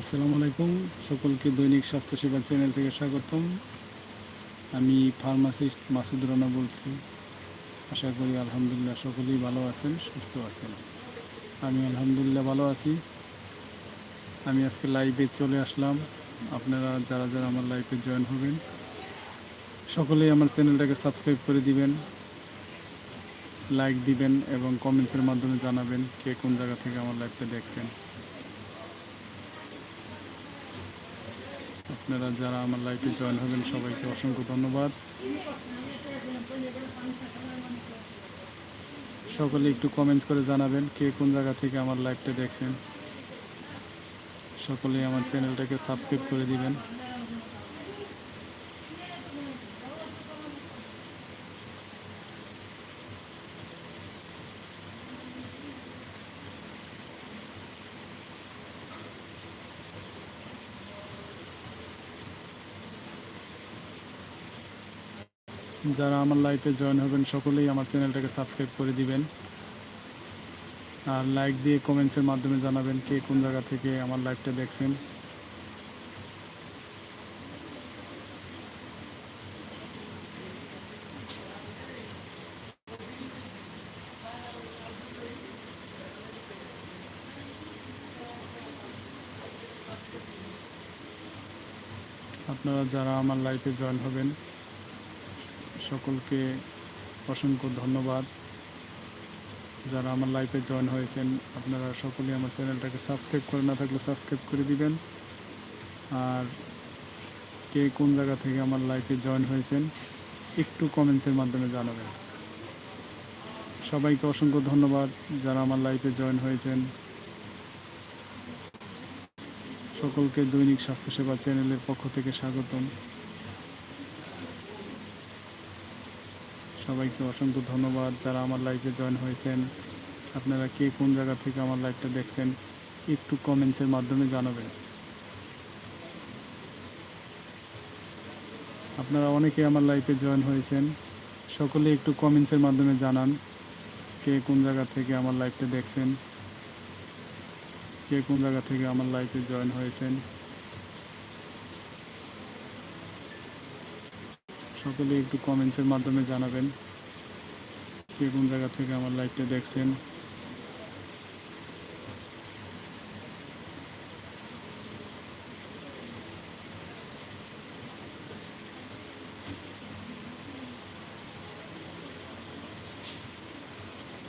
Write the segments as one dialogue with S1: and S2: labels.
S1: আসসালামু আলাইকুম। সকলকে দৈনিক স্বাস্থ্যসেবা চ্যানেল থেকে স্বাগতম। আমি ফার্মাসিস্ট মাসুদ রানা বলছি। আশা করি আলহামদুলিল্লাহ সকলেই ভালো আছেন, সুস্থ আছেন। আমি আলহামদুলিল্লাহ ভালো আছি। আমি আজকে লাইভে চলে আসলাম। আপনারা যারা যারা আমার লাইভে জয়েন হবেন, সকলেই আমার চ্যানেলটাকে সাবস্ক্রাইব করে দিবেন লাইক দিবেন এবং কমেন্টসের মাধ্যমে জানাবেন কে কোন জায়গা থেকে আমার লাইভটা দেখছেন। আপনারা যারা আমার লাইফে জয়েন হবেন, সবাইকে অসংখ্য ধন্যবাদ। সকলে একটু কমেন্টস করে জানাবেন, কে কোন জায়গা থেকে আমার লাইফটা দেখছেন। সকলে আমার চ্যানেলটাকে সাবস্ক্রাইব করে দিবেন। যারা আমার লাইফে জয়েন হবেন, সকলেই আমার চ্যানেলটাকে সাবস্ক্রাইব করে দিবেন। আর লাইক দিয়ে কমেন্টসের মাধ্যমে জানাবেন কে কোন জায়গা থেকে আমার লাইভটা দেখছেন। আপনারা যারা আমার লাইফে জয়েন হবেন সকলকে অসংখ্য ধন্যবাদ। যারা আমার লাইফে জয়েন হয়েছেন, আপনারা সকলেই আমার চ্যানেলটাকে সাবস্ক্রাইব করে না থাকলে সাবস্ক্রাইব করে দিবেন। আর কে কোন জায়গা থেকে আমার লাইফে জয়েন হয়েছেন, একটু কমেন্টসের মাধ্যমে জানাবেন। সবাইকে অসংখ্য ধন্যবাদ যারা আমার লাইফে জয়েন হয়েছেন। সকলকে দৈনিক স্বাস্থ্যসেবা চ্যানেলের পক্ষ থেকে স্বাগতম। সবাইকে অসংখ্য ধন্যবাদ যারা আমার লাইফে জয়েন হয়েছেন। আপনারা কে কোন জায়গা থেকে আমার লাইফটা দেখছেন, একটু কমেন্টসের মাধ্যমে জানাবেন। আপনারা অনেকে আমার লাইফে জয়েন হয়েছেন, সকলে একটু কমেন্টসের মাধ্যমে জানান কে কোন জায়গা থেকে আমার লাইফটা দেখছেন, কে কোন জায়গা থেকে আমার লাইফে জয়েন হয়েছেন। সকলে একটু কমেন্টসের মাধ্যমে জানাবেন কে কোন জায়গা থেকে আমার লাইভটা দেখছেন।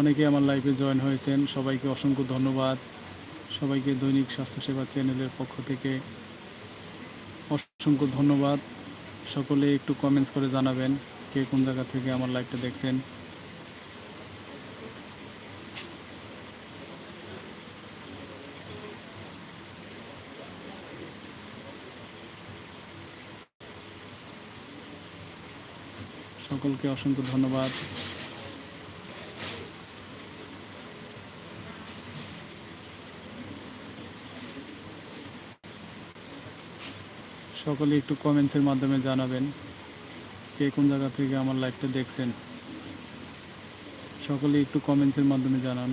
S1: অনেকে আমার লাইভে জয়েন হয়েছেন, সবাইকে অসংখ্য ধন্যবাদ। সবাইকে দৈনিক স্বাস্থ্যসেবা চ্যানেলের পক্ষ থেকে অসংখ্য ধন্যবাদ। সকলে একটু কমেন্টস করে জানাবেন কে কোন জায়গা থেকে আমার লাইভটা দেখছেন। সকলকে অসংখ্য ধন্যবাদ। সকলে একটু কমেন্টসের মাধ্যমে জানাবেন কে কোন জায়গা থেকে আমার লাইভটা দেখছেন। সকলে একটু কমেন্টসের মাধ্যমে জানান।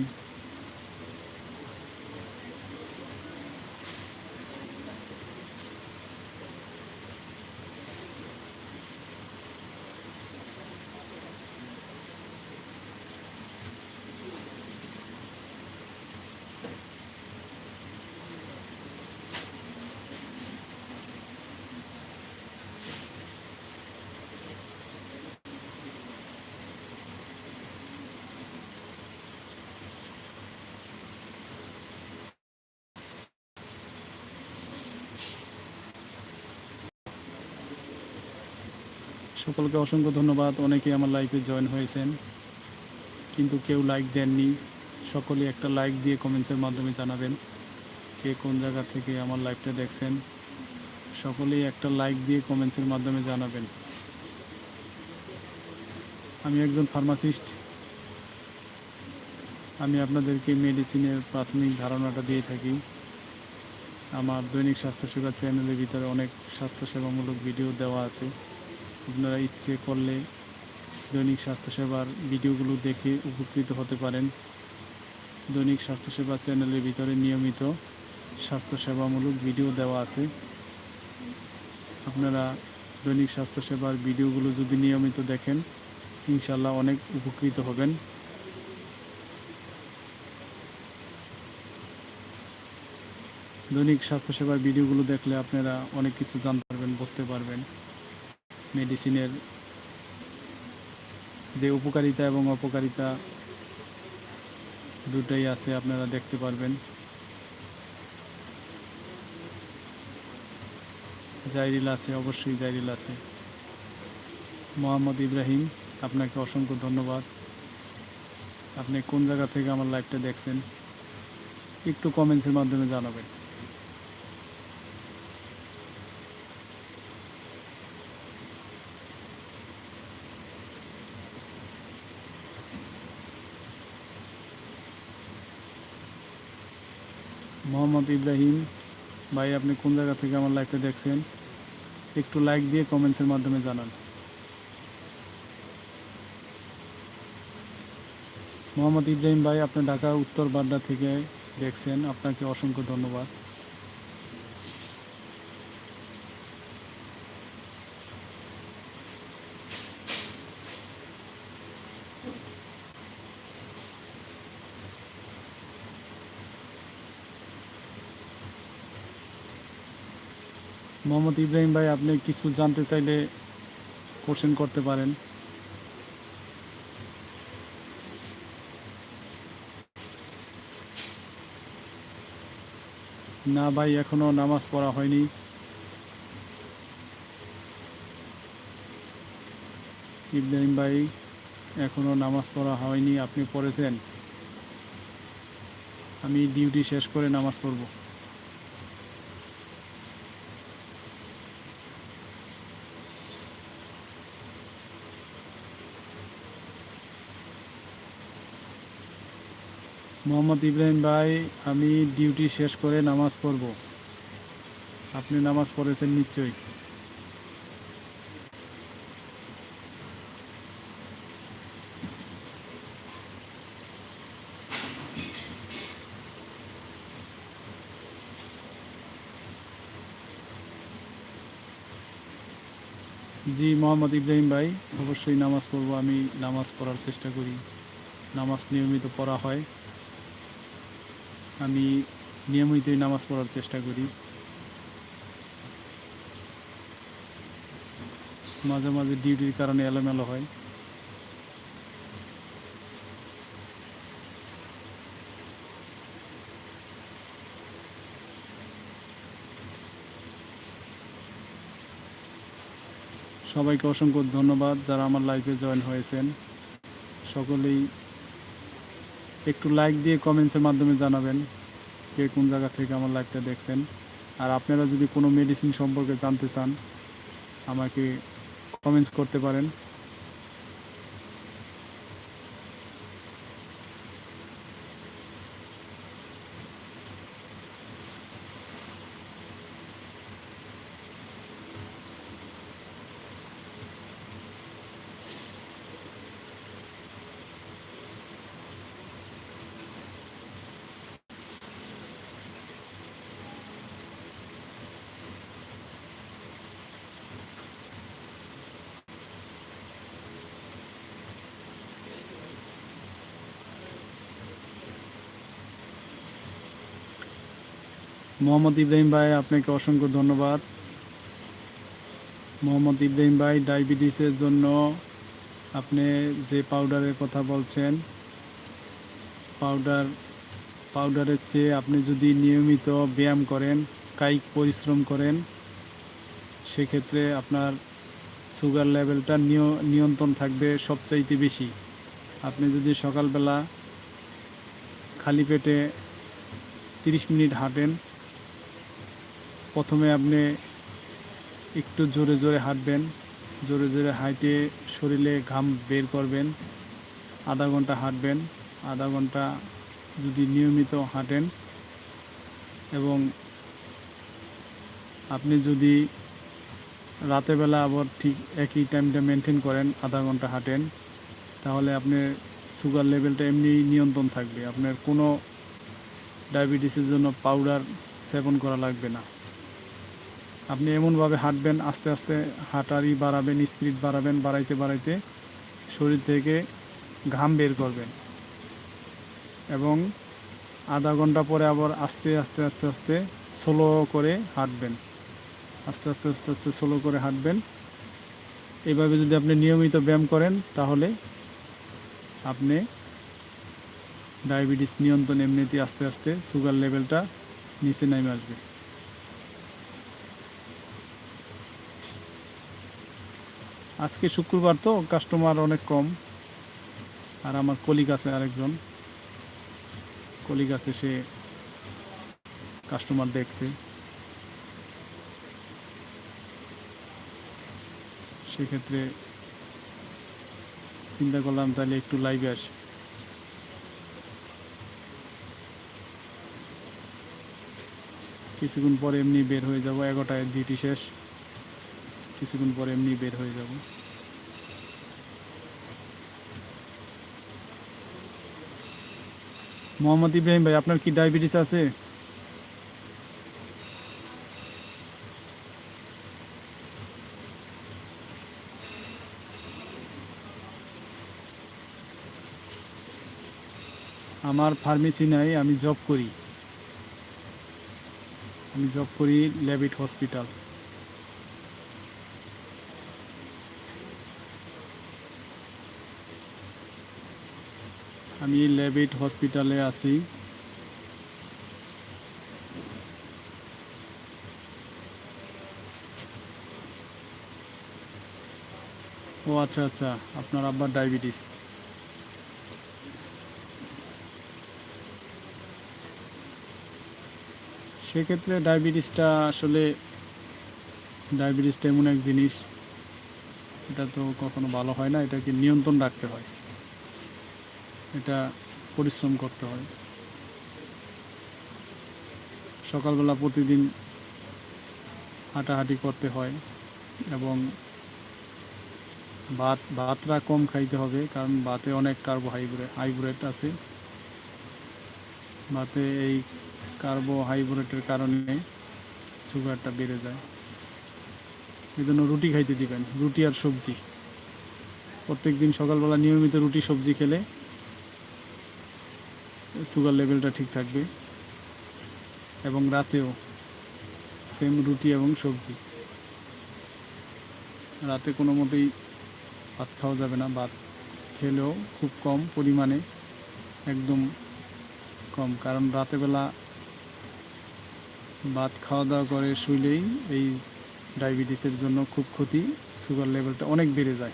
S1: সকলকে অসংখ্য ধন্যবাদ। অনেকেই আমার লাইফে জয়েন হয়েছেন। কিন্তু কেউ লাইক দেননি। সকলে একটা লাইক দিয়ে কমেন্টসের মাধ্যমে জানাবেন কে কোন জায়গা থেকে আমার লাইভটা দেখছেন। সকলেই একটা লাইক দিয়ে কমেন্টসের মাধ্যমে জানাবেন। আমি একজন ফার্মাসিস্ট আমি আপনাদেরকে মেডিসিনের প্রাথমিক ধারণাটা দিয়ে থাকি। আমার দৈনিক স্বাস্থ্যসেবা চ্যানেলের ভিতরে অনেক স্বাস্থ্যসেবামূলক ভিডিও দেওয়া আছে। আপনারা ইচ্ছে করলে দৈনিক স্বাস্থ্যসেবার ভিডিওগুলো দেখে উপকৃত হতে পারেন। দৈনিক স্বাস্থ্যসেবা চ্যানেলের ভিতরে নিয়মিত স্বাস্থ্যসেবামূলক ভিডিও দেওয়া আছে। আপনারা দৈনিক স্বাস্থ্যসেবার ভিডিওগুলো যদি নিয়মিত দেখেন ইনশাল্লাহ অনেক উপকৃত হবেন। দৈনিক স্বাস্থ্যসেবার ভিডিওগুলো দেখলে আপনারা অনেক কিছু জানতে পারবেন, বুঝতে পারবেন। মেডিসিনের যে উপকারিতা এবং অপকারিতা দুটাই আছে, আপনারা দেখতে পারবেন। জাইরিল আছে, অবশ্যই জাইরিল আছে। মোহাম্মদ ইব্রাহিম, আপনাকে অসংখ্য ধন্যবাদ। আপনি কোন জায়গা থেকে আমার লাইভটা দেখছেন, একটু কমেন্টসের মাধ্যমে জানাবেন। মোহাম্মদ ইব্রাহিম, ভাই, আপনি কোন জায়গা থেকে আমার লাইভটা দেখছেন? একটু লাইক দিয়ে কমেন্টসের মাধ্যমে জানান। মোহাম্মদ ইব্রাহিম ভাই, আপনি ঢাকা উত্তর বাড্ডা থেকে দেখছেন। আপনাকে অসংখ্য ধন্যবাদ। মোহাম্মদ ইব্রাহিম ভাই, আপনি কিছু জানতে চাইলে কোশ্চেন করতে পারেন। না ভাই, এখনও নামাজ পড়া হয়নি। ইব্রাহিম ভাই, এখনও নামাজ পড়া হয়নি, আপনি পড়েছেন। আমি ডিউটি শেষ করে নামাজ পড়ব। মোহাম্মদ ইব্রাহিম ভাই, আমি ডিউটি শেষ করে নামাজ পড়ব। আপনি নামাজ পড়েছেন নিশ্চয়ই। জি, মোহাম্মদ ইব্রাহিম ভাই, অবশ্যই নামাজ পড়ব। আমি নামাজ পড়ার চেষ্টা করি। নামাজ নিয়মিত পড়া হয়। আমি নিয়মিতই নামাজ পড়ার চেষ্টা করি। মাঝে মাঝে ডিউটির কারণে এলোমেলো হয়। সবাইকে অসংখ্য ধন্যবাদ যারা আমার লাইফে জয়েন হয়েছেন। সকলেই একটু লাইক দিয়ে কমেন্টসের মাধ্যমে জানাবেন কে কোন জায়গা থেকে আমার লাইভটা দেখছেন। আর আপনারা যদি কোনো মেডিসিন সম্পর্কে জানতে চান, আমাকে কমেন্টস করতে পারেন। মোহাম্মদ ইব্রাহিম ভাই, আপনাকে অসংখ্য ধন্যবাদ। মোহাম্মদ ইব্রাহিম ভাই, ডায়াবেটিসের জন্য আপনি যে পাউডারের কথা বলছেন, পাউডার, পাউডারের চেয়ে আপনি যদি নিয়মিত ব্যায়াম করেন, কায়িক পরিশ্রম করেন, সেক্ষেত্রে আপনার সুগার লেভেলটা নিয়- নিয়ন্ত্রণ থাকবে সবচাইতে বেশি। আপনি যদি সকালবেলা খালি পেটে তিরিশ মিনিট হাঁটেন প্রথমে আপনি একটু জোরে জোরে হাঁটবেন, জোরে জোরে হাঁটে শরীরে ঘাম বের করবেন, আধা ঘণ্টা হাঁটবেন, আধা ঘণ্টা যদি নিয়মিত হাঁটেন এবং আপনি যদি রাতেরবেলা আবার ঠিক একই টাইমটা মেনটেন করেন, আধা ঘণ্টা হাঁটেন, তাহলে আপনি সুগার লেভেলটা এমনি নিয়ন্ত্রণ থাকবে। আপনার কোনো ডায়াবেটিসের জন্য পাউডার সেবন করা লাগবে না। আপনি এমনভাবে হাঁটবেন, আস্তে আস্তে হাঁটারই বাড়াবেন, স্পিড বাড়াবেন, বাড়াইতে বাড়াইতে শরীর থেকে ঘাম বের করবেন। এবং আধা ঘণ্টা পরে আবার আস্তে আস্তে আস্তে আস্তে স্লো করে হাঁটবেন। আস্তে আস্তে আস্তে আস্তে স্লো করে হাঁটবেন। এইভাবে যদি আপনি নিয়মিত ব্যায়াম করেন, তাহলে আপনি ডায়াবেটিস নিয়ন্ত্রণ এমনিতেই আস্তে আস্তে সুগার লেভেলটা নিচে নেমে আসবে। আজকে শুক্রবার তো কাস্টমার অনেক কম। আর আমার কলিগ আছে আরেকজন। কলিগ আছে, সে কাস্টমার দেখছে। সেক্ষেত্রে চিন্তা করলাম তাহলে একটু লাইভে আসি। কিছুক্ষণ পরে এমনি বের হয়ে যাব, এগারোটায় ডিউটি শেষ। কিছুক্ষণ পরে এমনি বের হয়ে যাব। মোহাম্মদ ইব্রাহিম ভাই, আপনার কি ডায়াবেটিস আছে? আমার ফার্মেসি নাই, আমি জব করি। আমি জব করি ল্যাবিট হসপিটাল। আমি ল্যাবিট হসপিটালে আছি। ও আচ্ছা আচ্ছা আপনার আব্বার ডায়াবেটিস। সেক্ষেত্রে ডায়াবেটিসটা আসলে ডায়াবেটিসটা এমন এক জিনিস, এটা তো কখনো ভালো হয় না, এটাকে নিয়ন্ত্রণ রাখতে হয়। এটা পরিশ্রম করতে হয়। সকালবেলা প্রতিদিন হাঁটাহাঁটি করতে হয় এবং ভাত, ভাতটা কম খাইতে হবে কারণ ভাতে অনেক কার্বোহাইড্রেট হাইব্রেট আছে। ভাতে এই কার্বোহাইড্রেটের কারণে সুগারটা বেড়ে যায়। এই জন্য রুটি খাইতে দিবেন, রুটি আর সবজি। প্রত্যেক দিন সকালবেলা নিয়মিত রুটি, সবজি খেলে সুগার লেভেলটা ঠিক থাকবে। এবং রাতেও সেম রুটি এবং সবজি। রাতে কোনো মতেই ভাত খাওয়া যাবে না। ভাত খেলেও খুব কম পরিমাণে, একদম কম। কারণ রাতেবেলা ভাত খাওয়া দাওয়া করে শুইলেই এই ডায়াবেটিসের জন্য খুব ক্ষতি। সুগার লেভেলটা অনেক বেড়ে যায়।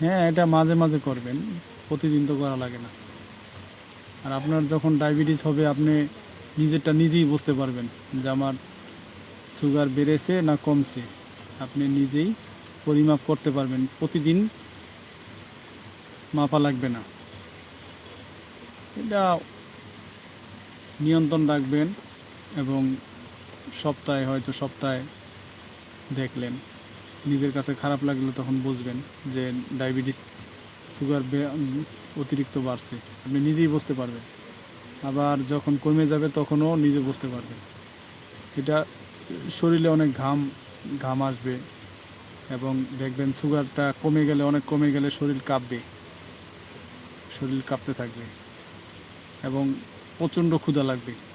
S1: হ্যাঁ এটা মাঝে মাঝে করবেন। প্রতিদিন তো করা লাগে না। আর আপনার যখন ডায়াবেটিস হবে, আপনি নিজেরটা নিজেই বুঝতে পারবেন যে আমার সুগার বেড়েছে না কমছে। আপনি নিজেই পরিমাপ করতে পারবেন। প্রতিদিন মাপা লাগবে না। এটা নিয়ন্ত্রণ রাখবেন এবং সপ্তাহে, হয়তো সপ্তাহে দেখলেন। নিজের কাছে খারাপ লাগলে তখন বুঝবেন যে ডায়াবেটিস সুগার অতিরিক্ত বাড়ছে। আপনি নিজেই বুঝতে পারবেন। আবার যখন কমে যাবে তখনও নিজে বুঝতে পারবেন। এটা শরীরে অনেক ঘাম ঘাম আসবে এবং দেখবেন সুগারটা কমে গেলে, অনেক কমে গেলে শরীর কাঁপবে। শরীর কাঁপতে থাকবে এবং প্রচণ্ড ক্ষুধা লাগবে।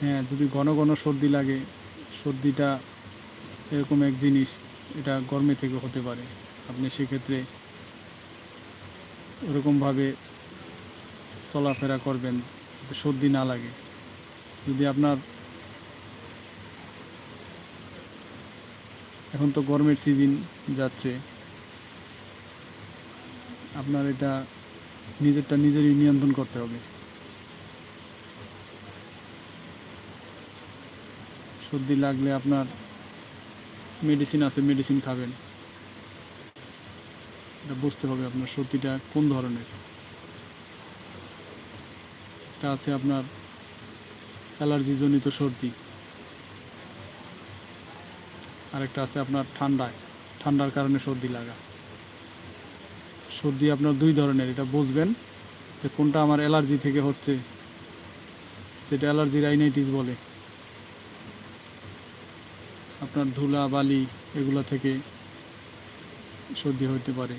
S1: হ্যাঁ যদি ঘন ঘন সর্দি লাগে, সর্দিটা এরকম এক জিনিস, এটা গরমে থেকে হতে পারে। আপনি সেক্ষেত্রে ওরকমভাবে চলাফেরা করবেন যাতে সর্দি না লাগে। যদি আপনার এখন তো গরমের সিজন যাচ্ছে, আপনার এটা নিজেরটা নিজেরই নিয়ন্ত্রণ করতে হবে। সর্দি লাগলে আপনার মেডিসিন আছে মেডিসিন খাবেন। এটা বুঝতে হবে আপনার সর্দিটা কোন ধরনের। এটা আছে আপনার অ্যালার্জিজনিত সর্দি। আরেকটা আছে আপনার ঠান্ডায়, ঠান্ডার কারণে সর্দি লাগা। সর্দি আপনার দুই ধরনের, এটা বুঝবেন যে কোনটা আমার অ্যালার্জি থেকে হচ্ছে, যেটা অ্যালার্জি রাইনাইটিস বলে। আপনার ধুলা, বালি এগুলো থেকে সর্দি হতে পারে।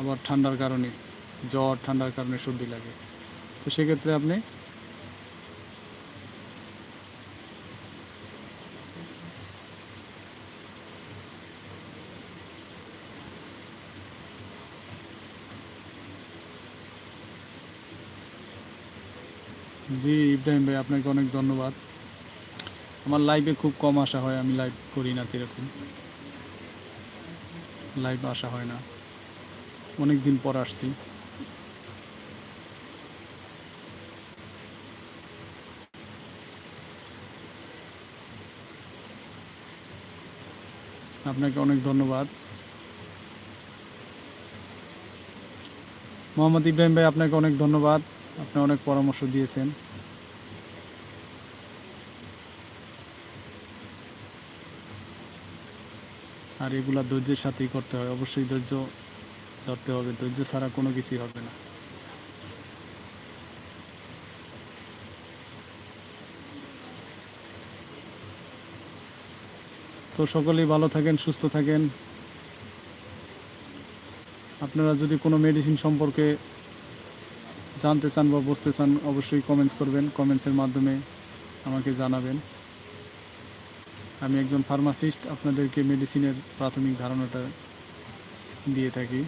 S1: আবার ঠান্ডার কারণে, জ্বর ঠান্ডার কারণে সর্দি লাগে। তো সেক্ষেত্রে আপনি জি, ইব্রাহিম ভাই, আপনাকে অনেক ধন্যবাদ। আমার লাইভে খুব কম আসা হয়, আমি লাইভ করি না এরকম লাইভ আসা হয় না। অনেক দিন পর আসছি। আপনাকে অনেক ধন্যবাদ। মোহাম্মদ ইব্রাহিম ভাই, আপনাকে অনেক ধন্যবাদ। আপনি অনেক পরামর্শ দিয়েছেন। আর এগুলা ধৈর্যের সাথেই করতে হয়। অবশ্যই ধৈর্য ধরতে হবে। ধৈর্য ছাড়া কোনো কিছুই হবে না। তো সকলেই ভালো থাকেন, সুস্থ থাকেন। আপনারা যদি কোনো মেডিসিন সম্পর্কে জানতে চান বা বুঝতে চান, অবশ্যই কমেন্টস করবেন। কমেন্টসের মাধ্যমে আমাকে জানাবেন। আমি একজন ফার্মাসিস্ট, আপনাদেরকে মেডিসিনের প্রাথমিক ধারণাটা দিয়ে থাকি।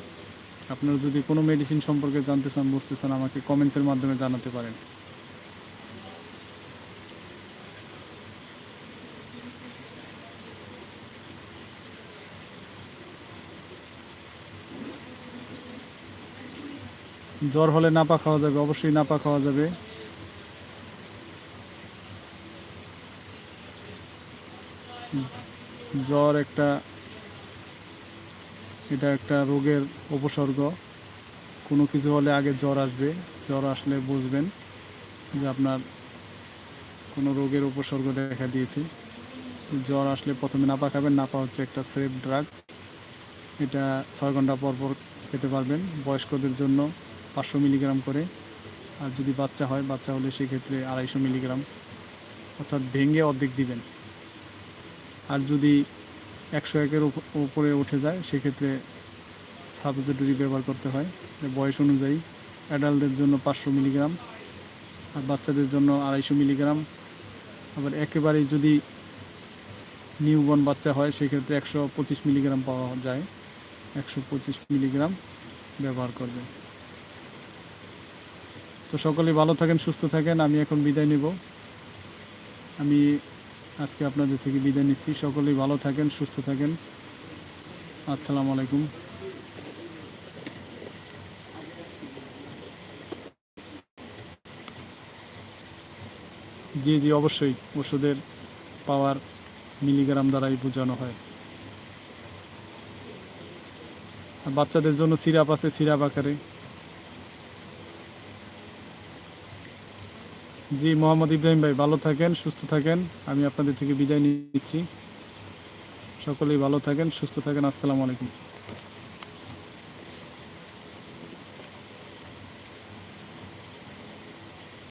S1: আপনারা যদি কোনো মেডিসিন সম্পর্কে জানতে চান, বুঝতে চান, আমাকে কমেন্টসের মাধ্যমে জানাতে পারেন। জ্বর হলে নাপা খাওয়া যাবে, অবশ্যই নাপা খাওয়া যাবে। জ্বর একটা, এটা একটা রোগের উপসর্গ। কোনো কিছু হলে আগে জ্বর আসবে। জ্বর আসলে বুঝবেন যে আপনার কোনো রোগের উপসর্গ দেখা দিয়েছে। জ্বর আসলে প্রথমে নাপা খাবেন। নাপা হচ্ছে একটা সেফ ড্রাগ। এটা ছয় ঘণ্টা পর পর খেতে পারবেন বয়স্কদের জন্য পাঁচশো মিলিগ্রাম করে। আর যদি বাচ্চা হয়, বাচ্চা হলে সেক্ষেত্রে আড়াইশো মিলিগ্রাম। অর্থাৎ ভেঙে অর্ধেক দিবেন। আর যদি একশো একের উপ- উপরে উঠে যায়, সেক্ষেত্রে সাবজেটরি ব্যবহার করতে হয়। বয়স অনুযায়ী অ্যাডাল্টদের জন্য পাঁচশো মিলিগ্রাম, আর বাচ্চাদের জন্য আড়াইশো মিলিগ্রাম। আবার একেবারেই যদি নিউবর্ন বাচ্চা হয়, সেক্ষেত্রে একশো পঁচিশ মিলিগ্রাম পাওয়া যায়। একশো পঁচিশ মিলিগ্রাম ব্যবহার করবে। তো সকলে ভালো থাকেন, সুস্থ থাকেন। আমি এখন বিদায় নেব। আমি আজকে আপনাদের থেকে বিদায় নিচ্ছি। সকলেই ভালো থাকেন, সুস্থ থাকেন। আসসালামু আলাইকুম। জি জি, অবশ্যই ওষুধের পাওয়ার মিলিগ্রাম দ্বারাই বোঝানো হয়। বাচ্চাদের জন্য সিরাপ আছে, সিরাপ আকারে। জি, মোহাম্মদ ইব্রাহিম ভাই, ভালো থাকেন, সুস্থ থাকেন। আমি আপনাদের থেকে বিদায় নিচ্ছি। সকলেই ভালো থাকেন, সুস্থ থাকেন। আসসালামু আলাইকুম।